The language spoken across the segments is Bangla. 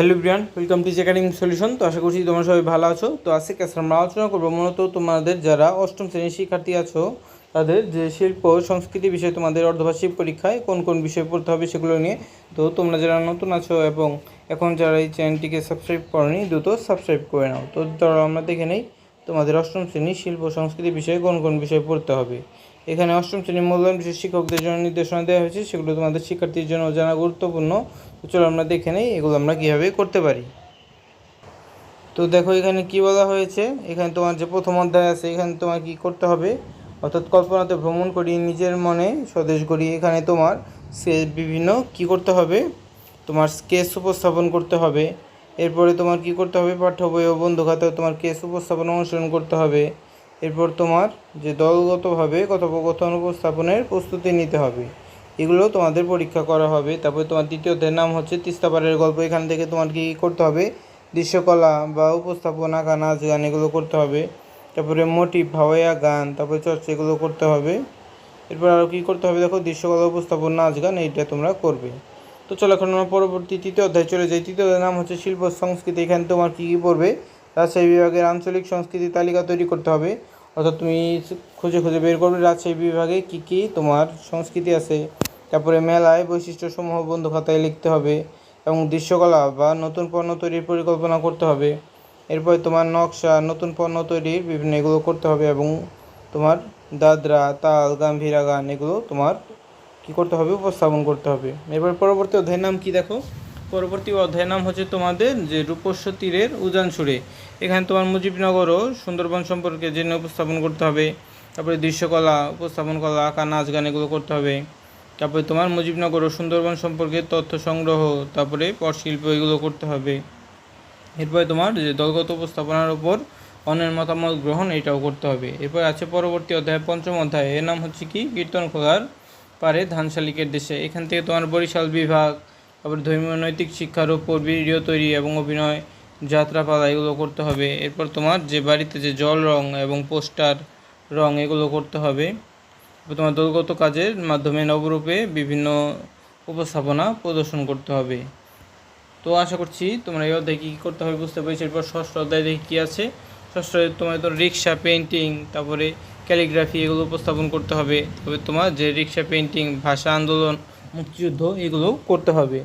Hello Brian welcome to academic solution. তো আশা করছি তোমরা সবাই ভালো আছো। তো আজকে ক্লাসে আমরা আলোচনা করব মূলত তোমাদের যারা অষ্টম শ্রেণির শিক্ষার্থী আছো, তাদের যে শিল্প, সংস্কৃতি বিষয়ে তোমাদের অর্ধবার্ষিক পরীক্ষায় কোন কোন বিষয় পড়তে হবে সেগুলো নিয়ে। তো তোমরা যারা নতুন আছো এবং এখন যারা এই চ্যানেলটিকে সাবস্ক্রাইব করনি, দ্রুত সাবস্ক্রাইব করে নাও। তো ধরো আমরা দেখে নেই তোমাদের অষ্টম শ্রেণির শিল্প, সংস্কৃতি বিষয়ে কোন কোন বিষয় পড়তে হবে। এখানে অষ্টম শ্রেণির মূল্যায়ন বিশেষ শিক্ষকদের জন্য নির্দেশনা দেওয়া হয়েছে, সেগুলো তোমাদের শিক্ষার্থীর জন্য জানা গুরুত্বপূর্ণ। চলো আমরা দেখে নেই এগুলো আমরা কীভাবে করতে পারি। তো দেখো এখানে কি বলা হয়েছে? এখানে তোমার যে প্রথম অধ্যায় আছে, এখানে তোমার কি করতে হবে? অর্থাৎ কল্পনাতে ভ্রমণ করি, নিজের মনে স্বদেশ করি এখানে তোমার সে বিভিন্ন কি করতে হবে? তোমার কেস উপস্থাপন করতে হবে। এরপরে তোমার কি করতে হবে? পাঠ্য বই ও বন্ধু খাতায় তোমার কেস উপস্থাপন অনুসরণ করতে হবে। এরপর তোমার যে দলগতভাবে কথোপকথন উপস্থাপনের প্রস্তুতি নিতে হবে। এগুলো তোমাদের পরীক্ষা করা হবে। তারপরে তোমার দ্বিতীয় অধ্যায়ের নাম হচ্ছে তিস্তাপাড়ের গল্প। এখান থেকে তোমার কি করতে হবে? দৃশ্যকলা বা উপস্থাপনা, গান, নাচ, গান এগুলো করতে হবে। তারপরে মোটিভ ভাওয়াইয়া গান, তারপরে চর্চা এগুলো করতে হবে। এরপর আরও কী করতে হবে? দেখো, দৃশ্যকলা, উপস্থাপন, নাচ, গান এইটা তোমরা করবে। তো চলো, এখন আমরা পরবর্তী তৃতীয় অধ্যায় চলে যাই। তৃতীয় নাম হচ্ছে শিল্প সংস্কৃতি। এখানে তোমার কী কী পড়বে? রাজশাহী বিভাগের আঞ্চলিক সংস্কৃতি তালিকা তৈরি করতে হবে। অর্থাৎ তুমি খুঁজে খুঁজে বের করবে রাজশাহী বিভাগে কী কী তোমার সংস্কৃতি আছে। তারপরে মেলায় বৈশিষ্ট্যসমূহ বন্ধু খাতায় লিখতে হবে এবং দৃশ্যকলা বা নতুন পণ্য তৈরির পরিকল্পনা করতে হবে। এরপরে তোমার নকশা, নতুন পণ্য তৈরির বিভিন্ন এগুলো করতে হবে এবং তোমার দাদরা, তাল, গাম্ভীরা গান এগুলো তোমার কি করতে হবে, উপস্থাপন করতে হবে। এরপর পরবর্তী অধ্যায়ের নাম কি দেখো? পরবর্তী অধ্যায়ের নাম হচ্ছে তোমাদের যে রূপস্ব তীরের উজান সুরে। এখানে তোমার মুজিবনগর ও সুন্দরবন সম্পর্কে জেনে উপস্থাপন করতে হবে। তারপরে দৃশ্যকলা, উপস্থাপন কলা, আঁকা, নাচ, গান এগুলো করতে হবে। তারপরে তোমার মুজিবনগর ও সুন্দরবন সম্পর্কে তথ্য সংগ্রহ, তারপরে পটশিল্প এগুলো করতে হবে। এরপরে তোমার যে দলগত উপস্থাপনার উপর অন্যের মতামত গ্রহণ, এটাও করতে হবে। এরপর আছে পরবর্তী অধ্যায়, পঞ্চম অধ্যায়। এর নাম হচ্ছে কি? কীর্তন খোলার পারে ধান শালিকের দেশে। এখান থেকে তোমার বরিশাল বিভাগ, তারপরে ধর্মীয় নৈতিক শিক্ষার উপর ভিডিও তৈরি এবং অভিনয় যাত্রাপালা এগুলো করতে হবে। এরপর তোমার যে বাড়িতে যে জল রং এবং পোস্টার রং এগুলো করতে হবে। তোমার দলগত কাজের মাধ্যমে নবরূপে বিভিন্ন উপস্থাপনা প্রদর্শন করতে হবে। তো আশা করছি তোমরা এই অধ্যায় কী করতে হবে বুঝতে পেরেছি। এরপর ষষ্ঠ অধ্যায় দেখি কী আছে। ষষ্ঠ তোমার তো রিক্সা পেন্টিং তারপরে ক্যালিগ্রাফি এগুলো উপস্থাপন করতে হবে। তবে তোমার যে রিক্সা পেন্টিং ভাষা আন্দোলন, মুক্তিযুদ্ধ এগুলো করতে হবে।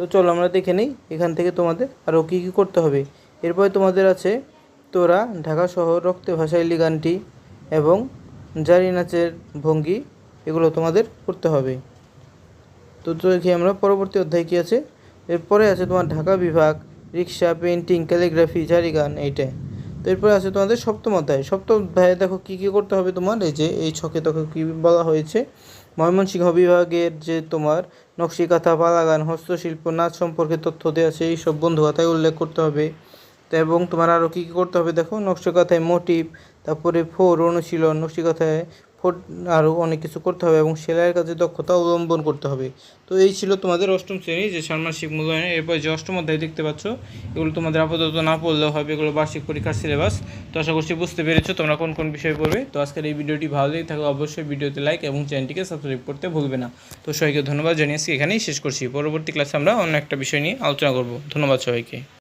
তো চলো আমরা দেখে নিই এখান থেকে তোমাদের আরও কী কী করতে হবে। এরপরে তোমাদের আছে তোরা ঢাকা শহর রক্তে ভাসাইলি গানটি এবং জারি নাচের ভঙ্গি, এগুলো তোমাদের করতে হবে। তো দেখি আমরা পরবর্তী অধ্যায় কী আছে? এরপরে আছে তোমার ঢাকা বিভাগ, রিক্সা পেন্টিং ক্যালিগ্রাফি, জারি গান, এইটা। তো এরপরে আছে তোমাদের সপ্তম অধ্যায়। সপ্তম অধ্যায়ে দেখো কী কী করতে হবে তোমার? এই যে, এই ছকে তখন কী বলা হয়েছে। ময়মনসিংহ বিভাগের যে তোমার নকশিকাঁথা পালাগান হস্তশিল্প, নাচ সম্পর্কে তথ্য দেওয়া আছে, এইসব বন্ধু খাতায় উল্লেখ করতে হবে। এবং তোমার আরও কী কী করতে হবে দেখো? নকশিকাঁথায় মোটিভ তারপরে ফোর অনুশীলন নকশিকাঁথায় ফোর আরও অনেক কিছু করতে হবে এবং সেলাইয়ের কাজে দক্ষতা অবলম্বন করতে হবে। তো এই ছিল তোমাদের অষ্টম শ্রেণি, যে ষান্মাসিক মূল্যায়নের এরপর যে অষ্টম অধ্যায় দেখতে পাচ্ছ, এগুলো তোমাদের আপাতত না পড়লেও হবে, এগুলো বার্ষিক পরীক্ষার সিলেবাস। তো আশা করছি বুঝতে পেরেছ তোমরা কোন কোন বিষয়ে পড়বে। তো আজকের এই ভিডিওটি ভালো লেগে থাকলে অবশ্যই ভিডিওতে লাইক এবং চ্যানেলটিকে সাবস্ক্রাইব করতে ভুলবে না। তো সবাইকে ধন্যবাদ জানিয়ে আজকে এখানেই শেষ করছি। পরবর্তী ক্লাসে আমরা অন্য একটা বিষয় নিয়ে আলোচনা করব। ধন্যবাদ সবাইকে।